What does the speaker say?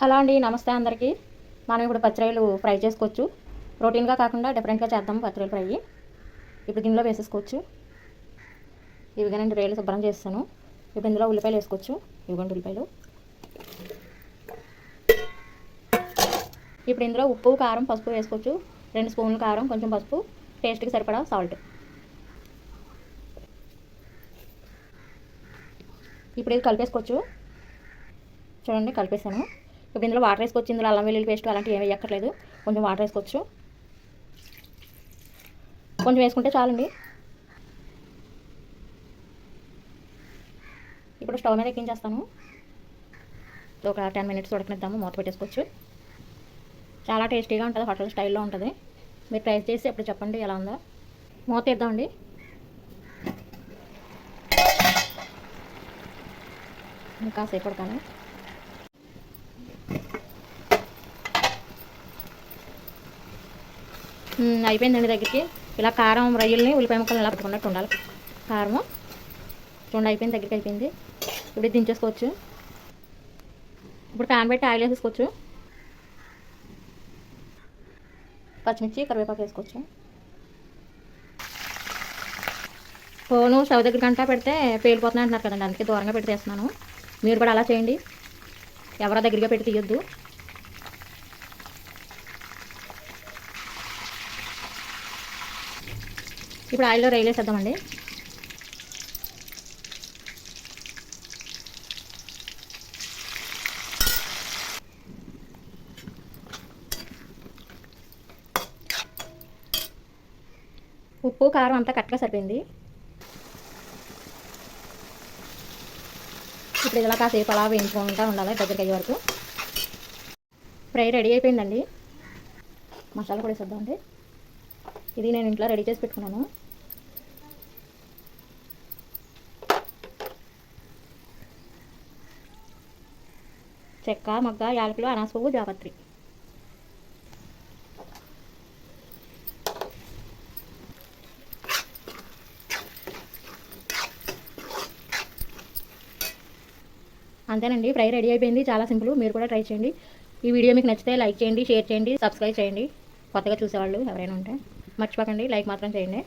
Hello అండి నమస్తే అందరికీ. మనం ఇప్పుడు పచ్చిరాయలు ఫ్రై చేసుకోవచ్చు. ప్రోటీన్గా కాకుండా డిఫరెంట్గా చేద్దాం పచ్చిరాయలు ఫ్రై. ఇప్పుడు గిన్నెలో వేసేసుకోవచ్చు. ఇవిగా నేను రొయ్యలు శుభ్రం చేస్తాను. ఇప్పుడు ఇందులో ఉల్లిపాయలు వేసుకోవచ్చు. ఇవ్వండి ఉల్లిపాయలు. ఇప్పుడు ఇందులో ఉప్పు కారం పసుపు వేసుకోవచ్చు. రెండు స్పూన్లు కారం కొంచెం పసుపు. టేస్ట్కి సరిపడా సాల్ట్ ఇప్పుడు ఇది కలిపేసుకోవచ్చు. చూడండి కలిపేసాను ఇప్పుడు ఇందులో వాటర్ వేసుకోవచ్చు. ఇందులో అల్లం వెల్లుల్లి పేస్ట్ అలాంటివి ఏమి వేయక్కర్లేదు. కొంచెం వాటర్ వేసుకోవచ్చు. కొంచెం వేసుకుంటే చాలండి. ఇప్పుడు స్టవ్ మీద ఎక్కించేస్తాను ఒక టెన్ మినిట్స్ ఉడకనిద్దాము. మూత పెట్టేసుకోవచ్చు. చాలా టేస్టీగా ఉంటుంది. హోటల్ స్టైల్లో ఉంటుంది. మీరు ట్రై చేసి ఎప్పుడు చెప్పండి ఎలా ఉందో. మూత ఇద్దామండి ఇంకా సేపు ఉడకాలి. అయిపోయిందండి దగ్గరికి. ఇలా కారం రొయ్యల్ని ఉల్లిపాయ ముక్కలు ఇలా పెట్టుకున్నట్టు ఉండాలి. కారము చూడండి అయిపోయింది దగ్గరికి అయిపోయింది. ఇప్పుడు దించేసుకోవచ్చు. ఇప్పుడు ప్యాన్ పెట్టి ఆయిల్ వేసేసుకోవచ్చు. పచ్చిమిర్చి కరివేపాకు వేసుకోవచ్చు. ఫోను స్టవ్ దగ్గర గంట పెడితే పేలిపోతున్నాయి అంటున్నారు కదండి. అందుకే దూరంగా పెట్టి తీస్తున్నాను మీరు కూడా అలా చేయండి. ఎవరో దగ్గరగా పెట్టి తీయొద్దు. ఇప్పుడు ఆయిల్లో రైలేసేద్దామండి ఉప్పు కారం అంతా కరెక్ట్గా సరిపోయింది. ఇప్పుడు ఇలా కాసేపు అలా వేయించుకుంటూ ఉండాలి దగ్గరికి అయ్యే వరకు. ఫ్రై రెడీ అయిపోయిందండి. మసాలా కూడా వేసేద్దామండి. ఇది నేను ఇంట్లో రెడీ చేసి పెట్టుకున్నాను. చెక్క మొగ్గ యాలకులు అనాస పువ్వు జాపత్రి. అంతేనండి ఫ్రై రెడీ అయిపోయింది. చాలా సింపుల్. మీరు కూడా ట్రై చేయండి. ఈ వీడియో మీకు నచ్చితే లైక్ చేయండి షేర్ చేయండి సబ్స్క్రైబ్ చేయండి. కొత్తగా చూసేవాళ్ళు ఎవరైనా ఉంటే. మర్చిపోకండి. లైక్ మాత్రం చేయండి.